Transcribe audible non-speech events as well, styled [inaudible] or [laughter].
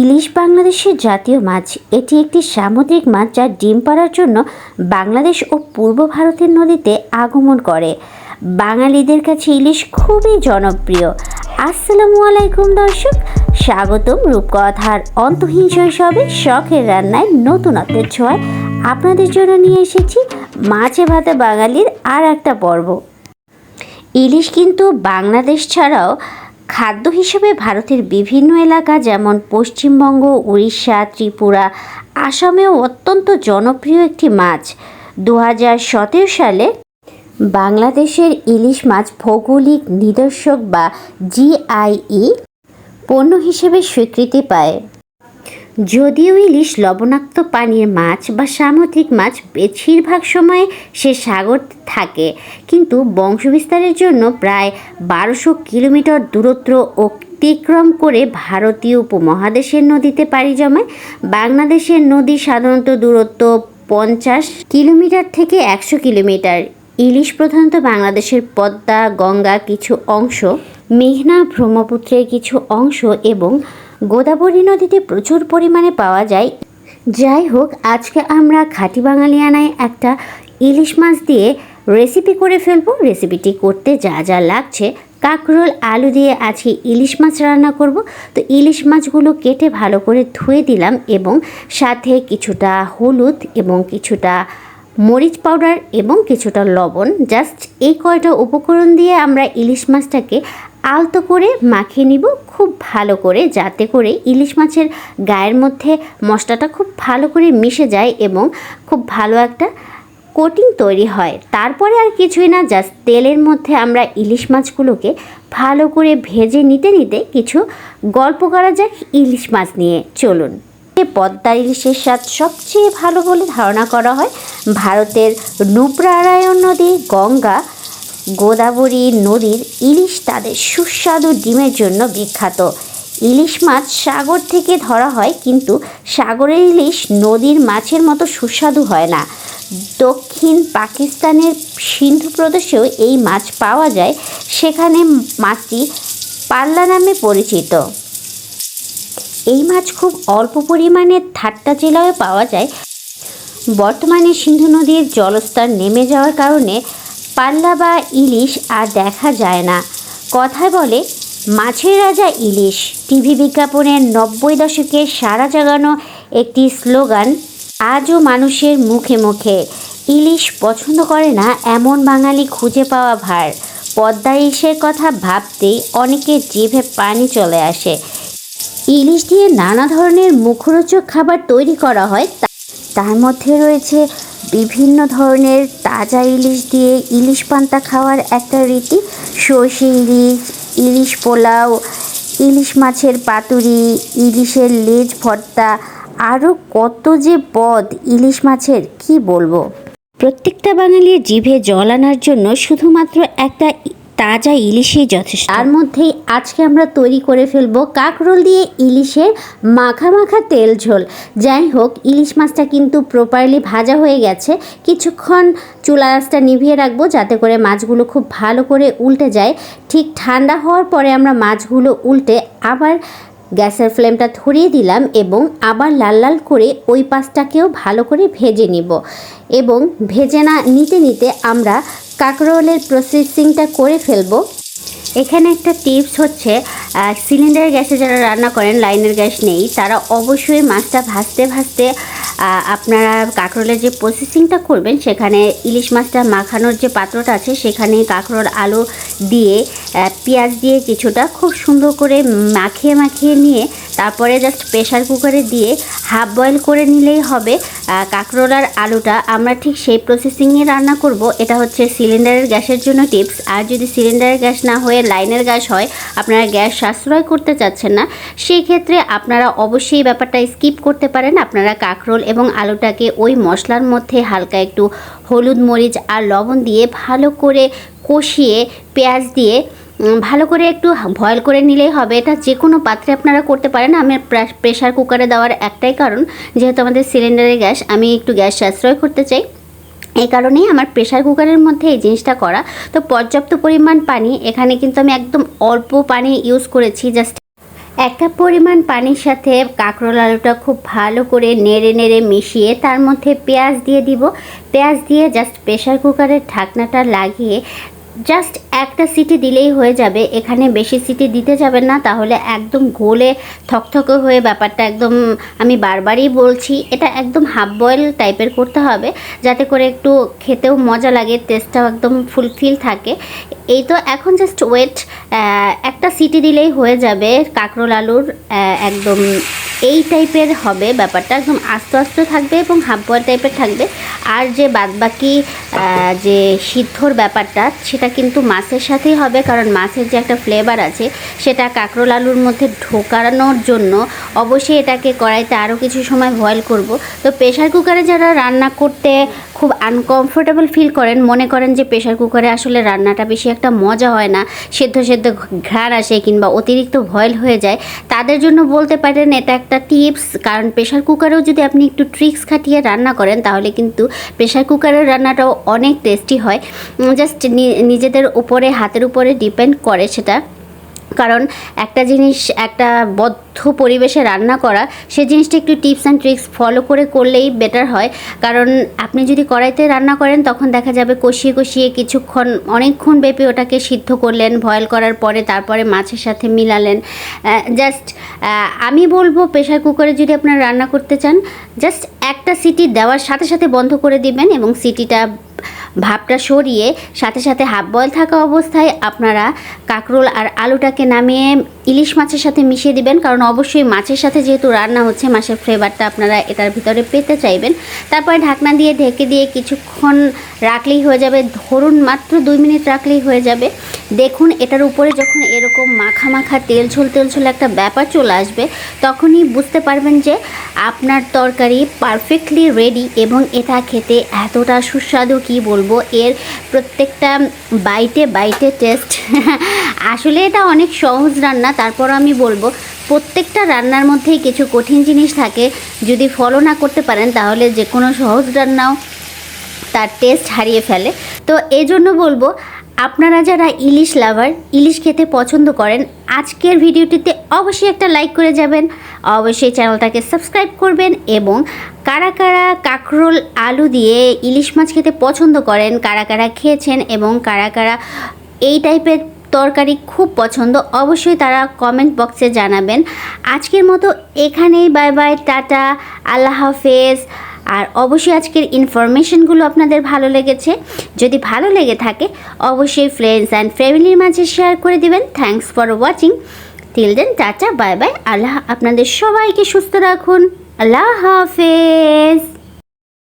ইলিশ বাংলাদেশের জাতীয় মাছ। এটি একটি সামুদ্রিক মাছ যা ডিম পাড়ার জন্য বাংলাদেশ ও পূর্ব ভারতের নদীতে আগমন করে। বাঙালিদের কাছে ইলিশ খুবই জনপ্রিয়। আসসালামু আলাইকুম দর্শক, স্বাগতম রূপকথার অন্তহীন শৈশবে শখের রান্নায় নতুনত্বের ছোঁয়ায়। আপনাদের জন্য নিয়ে এসেছি মাছে ভাতে বাঙালির আর একটা পর্ব। ইলিশ কিন্তু বাংলাদেশ ছাড়াও খাদ্য হিসেবে ভারতের বিভিন্ন এলাকা, যেমন পশ্চিমবঙ্গ, উড়িষ্যা, ত্রিপুরা, আসামেও অত্যন্ত জনপ্রিয় একটি মাছ। দু হাজার সতেরো সালে বাংলাদেশের ইলিশ মাছ ভৌগোলিক নিদর্শক বা জিআইই পণ্য হিসেবে স্বীকৃতি পায়। যদিও ইলিশ লবণাক্ত পানির মাছ বা সামুদ্রিক মাছ বেশিরভাগ সময়ে সে সাগর থাকে, কিন্তু বংশবিস্তারের জন্য প্রায় বারোশো কিলোমিটার দূরত্ব অতিক্রম করে ভারতীয় উপমহাদেশের নদীতে পাড়ি জমায়। বাংলাদেশের নদী সাধারণত দূরত্ব পঞ্চাশ কিলোমিটার থেকে একশো কিলোমিটার। ইলিশ প্রধানত বাংলাদেশের পদ্মা, গঙ্গা কিছু অংশ, মেঘনা ব্রহ্মপুত্রের কিছু অংশ এবং গোদাবরী নদীতে প্রচুর পরিমাণে পাওয়া যায়। যাই হোক, আজকে আমরা খাঁটি বাঙালিয়ানায় একটা ইলিশ মাছ দিয়ে রেসিপি করে ফেলব। রেসিপিটি করতে যা যা লাগছে, কাঁকরোল, আলু দিয়ে আজকে ইলিশ মাছ রান্না করব। তো ইলিশ মাছগুলো কেটে ভালো করে ধুয়ে দিলাম এবং সাথে কিছুটা হলুদ এবং কিছুটা মরিচ পাউডার এবং কিছুটা লবণ, জাস্ট এই কয়টা উপকরণ দিয়ে আমরা ইলিশ মাছটাকে আলতো করে মাখিয়ে নিব খুব ভালো করে, যাতে করে ইলিশ মাছের গায়ের মধ্যে মশলাটা খুব ভালো করে মিশে যায় এবং খুব ভালো একটা কোটিং তৈরি হয়। তারপরে আর কিছুই না, জাস্ট তেলের মধ্যে আমরা ইলিশ মাছগুলোকে ভালো করে ভেজে নিতে নিতে কিছু গল্প করা যাক ইলিশ মাছ নিয়ে। চলুন। পদ্মা ইলিশের স্বাদ সবচেয়ে ভালো বলে ধারণা করা হয়। ভারতের নুপ্রারায়ণ নদী, গঙ্গা গোদাবরী নদীর ইলিশ তাদের সুস্বাদু ডিমের জন্য বিখ্যাত। ইলিশ মাছ সাগর থেকে ধরা হয়, কিন্তু সাগরের ইলিশ নদীর মাছের মতো সুস্বাদু হয় না। দক্ষিণ পাকিস্তানের সিন্ধু প্রদেশেও এই মাছ পাওয়া যায়, সেখানে মাছটি পাল্লা নামে পরিচিত। এই মাছ খুব অল্প পরিমাণে ঠাট্টা জেলায় পাওয়া যায়। বর্তমানে সিন্ধু নদীর জলস্তর নেমে যাওয়ার কারণে পাল্লা বা ইলিশ আর দেখা যায় না। কথায় বলে, মাছের রাজা ইলিশ। টিভি বিজ্ঞাপনের নব্বই দশকে সারা জাগানো একটি স্লোগান আজও মানুষের মুখে মুখে। ইলিশ পছন্দ করে না এমন বাঙালি খুঁজে পাওয়া ভার। পদ্মা ইলিশের কথা ভাবতেই অনেকের জিভে পানি চলে আসে। ইলিশ দিয়ে নানা ধরনের মুখরোচক খাবার তৈরি করা হয় তার মধ্যে রয়েছে বিভিন্ন ধরনের তাজা ইলিশ দিয়ে ইলিশ পান্তা খাওয়ার একটা রীতি। সর্ষে ইলিশ ইলিশ পোলাও, ইলিশ মাছের পাতুরি, ইলিশের লেজ ভর্তা আরও কত যে পদ ইলিশ মাছের, কি বলব? প্রত্যেকটা বাঙালির জিভে জল আনার জন্য শুধুমাত্র একটা তাজা ইলিশই যথেষ্ট। তার মধ্যেই আজকে আমরা তৈরি করে ফেলব কাঁকরোল দিয়ে ইলিশের মাখা মাখা তেল ঝোল। যাই হোক, ইলিশ মাছটা কিন্তু প্রপারলি ভাজা হয়ে গেছে। কিছুক্ষণ চুলা আঁচটা নিভিয়ে রাখব যাতে করে মাছগুলো খুব ভালো করে উল্টে যায়। ঠিক ঠান্ডা হওয়ার পরে আমরা মাছগুলো উল্টে আবার গ্যাসের ফ্লেমটা ধরিয়ে দিলাম এবং আবার লাল লাল করে ওই পাশটাকেও ভালো করে ভেজে নিব। এবং ভেজে না নিতে নিতে আমরা কাঁকরোলের প্রসেসিংটা করে ফেলব। এখানে একটা টিপস হচ্ছে সিলিন্ডার গ্যাসে যারা রান্না করেন লাইনের গ্যাস নেই, তারা অবশ্যই মাছটা ভাজতে ভাজতে আপনারা কাঁকরোলের যে প্রসেসিংটা করবেন, সেখানে ইলিশ মাছটা মাখানোর যে পাত্রটা আছে, সেখানে কাঁকরোল, আলু দিয়ে পেঁয়াজ দিয়ে কিছুটা খুব সুন্দর করে মাখিয়ে মাখিয়ে নিয়ে তারপরে জাস্ট প্রেশার কুকারে দিয়ে হাফ বয়েল করে নিলেই হবে। আহ, কাঁকরোল আর আলুটা আমরা ঠিক সেই প্রসেসিংয়ে রান্না করব। এটা হচ্ছে সিলিন্ডারের গ্যাসের জন্য টিপস আর যদি সিলিন্ডারের গ্যাস না হয়ে লাইনের গ্যাস হয় আপনারা গ্যাস সাশ্রয় করতে চাচ্ছেন না সেই ক্ষেত্রে আপনারা অবশ্যই ব্যাপারটা স্কিপ করতে পারেন। আপনারা কাঁকরোল এবং আলুটাকে ওই মশলার মধ্যে হালকা একটু হলুদ মরিচ আর লবণ দিয়ে ভালো করে কষিয়ে পেঁয়াজ দিয়ে ভালো করে একটু বয়েল করে নিলেই হবে। এটা যে কোনো পাত্রে আপনারা করতে পারেন। আমি প্রেশার কুকারে দেওয়ার একটাই কারণ, যেহেতু আমাদের সিলিন্ডারের গ্যাস, আমি একটু গ্যাস সাশ্রয় করতে চাই। এই কারণেই আমার প্রেশার কুকারের মধ্যে এই জিনিসটা করা। তো পর্যাপ্ত পরিমাণ পানি, এখানে কিন্তু আমি একদম অল্প পানি ইউজ করেছি জাস্ট একটা পরিমাণ পানির সাথে কাঁকরোল আলুটা খুব ভালো করে নেড়ে নেড়ে মিশিয়ে তার মধ্যে পেঁয়াজ দিয়ে দিব। পেঁয়াজ দিয়ে জাস্ট প্রেশার কুকারের ঢাকনাটা লাগিয়ে জাস্ট একটা সিটি দিলেই হয়ে যাবে। এখানে বেশি সিটি দিতে যাবেন না, তাহলে একদম গোলে থকথকে হয়ে ব্যাপারটা একদম আমি বারবারই বলছি, এটা একদম হাফ বয়েল টাইপের করতে হবে, যাতে করে একটু খেতেও মজা লাগে টেস্টটাও একদম ফুলফিল থাকে। এই তো এখন জাস্ট ওয়েট একটা সিটি দিলেই হয়ে যাবে কাঁকরোল আলুর একদম এই টাইপের হবে ব্যাপারটা। একদম আস্তে আস্তে থাকবে এবং হাফ বয়েল টাইপের থাকবে। আর যে বাদবাকি যে সিদ্ধর ব্যাপারটা, সেটা কিন্তু মাছের সাথেই হবে। কারণ মাছের যে একটা ফ্লেভার আছে, সেটা কাঁকরোল আলুর মধ্যে ঢোকানোর জন্য অবশ্যই এটাকে কড়াইতে আরও কিছু সময় বয়েল করব। তো প্রেশার কুকারে যারা রান্না করতে খুব আনকমফোর্টেবল ফিল করেন, মনে করেন যে প্রেশার কুকারে আসলে রান্নাটা বেশি একটা মজা হয় না, সেদ্ধ সেদ্ধ ঘ্রাণ আসে কিংবা অতিরিক্ত ভয়েল হয়ে যায়, তাদের জন্য বলতে পারেন এটা একটা টিপস কারণ প্রেশার কুকারেও যদি আপনি একটু ট্রিক্স খাটিয়ে রান্না করেন, তাহলে কিন্তু প্রেশার কুকারের রান্নাটাও অনেক টেস্টি হয়। জাস্ট নিজেদের উপরে, হাতের উপরে ডিপেন্ড করে সেটা। কারণ একটা জিনিস, একটা বদ্ধ পরিবেশে রান্না করা, সে জিনিসটা একটু টিপস অ্যান্ড ট্রিক্স ফলো করে করলেই বেটার হয়। কারণ আপনি যদি কড়াইতে রান্না করেন, তখন দেখা যাবে কষিয়ে কষিয়ে কিছুক্ষণ, অনেকক্ষণ ব্যাপী ওটাকে সিদ্ধ করলেন বয়েল করার পরে তারপরে মাছের সাথে মিলালেন। জাস্ট আমি বলব প্রেশার কুকারে যদি আপনারা রান্না করতে চান জাস্ট একটা সিটি দেওয়ার সাথে সাথে বন্ধ করে দিবেন এবং সিটিটা ভাবটা সরিয়ে সাথে সাথে হাফ বয়েল থাকা অবস্থায় আপনারা কাঁকরোল আর আলুটাকে নামিয়ে ইলিশ মাছের সাথে মিশিয়ে দিবেন। কারণ অবশ্যই মাছের সাথে যেহেতু রান্না হচ্ছে, মাছের ফ্লেভারটা আপনারা এটার ভিতরে পেতে চাইবেন। তারপরে ঢাকনা দিয়ে ঢেকে দিয়ে কিছুক্ষণ রাখলেই হয়ে যাবে। ধরুন মাত্র দুই মিনিট রাখলেই হয়ে যাবে। দেখুন, এটার উপরে যখন এরকম মাখা মাখা তেল ঝোল তেল ঝোল একটা ব্যাপার চলে আসবে, তখনই বুঝতে পারবেন যে আপনার তরকারি পারফেক্টলি রেডি এবং এটা খেতে এতটা সুস্বাদু কি বলব, এর প্রত্যেকটা বাইটে বাইটে টেস্ট [laughs] আসলে এটা অনেক সহজ রান্না তারপর আমি বলব, প্রত্যেকটা রান্নার মধ্যেই কিছু কঠিন জিনিস থাকে। যদি ফলো না করতে পারেন, তাহলে যে কোনো সহজ রান্নাও তার টেস্ট হারিয়ে ফেলে। তো এই জন্য বলব আপনারা যারা ইলিশ লাভার, ইলিশ খেতে পছন্দ করেন, আজকের ভিডিওটিতে অবশ্যই একটা লাইক করে যাবেন। অবশ্যই চ্যানেলটাকে সাবস্ক্রাইব করবেন এবং কারা কারা কাঁকরোল, আলু দিয়ে ইলিশ মাছ খেতে পছন্দ করেন, কারা কারা খেয়েছেন এবং কারা কারা এই টাইপের তরকারি খুব পছন্দ, অবশ্যই তারা কমেন্ট বক্সে জানাবেন। আজকের মতো এখানেই বাই বাই টাটা, আল্লাহ হাফেজ। আর অবশ্যই আজকের ইনফরমেশনগুলো আপনাদের ভালো লেগেছে। যদি ভালো লেগে থাকে, অবশ্যই ফ্রেন্ডস অ্যান্ড ফ্যামিলির মাঝে শেয়ার করে দিবেন। Thanks for watching till then tata bye bye আল্লাহ আপনাদের সবাইকে সুস্থ রাখুন। আল্লাহ হাফেজ।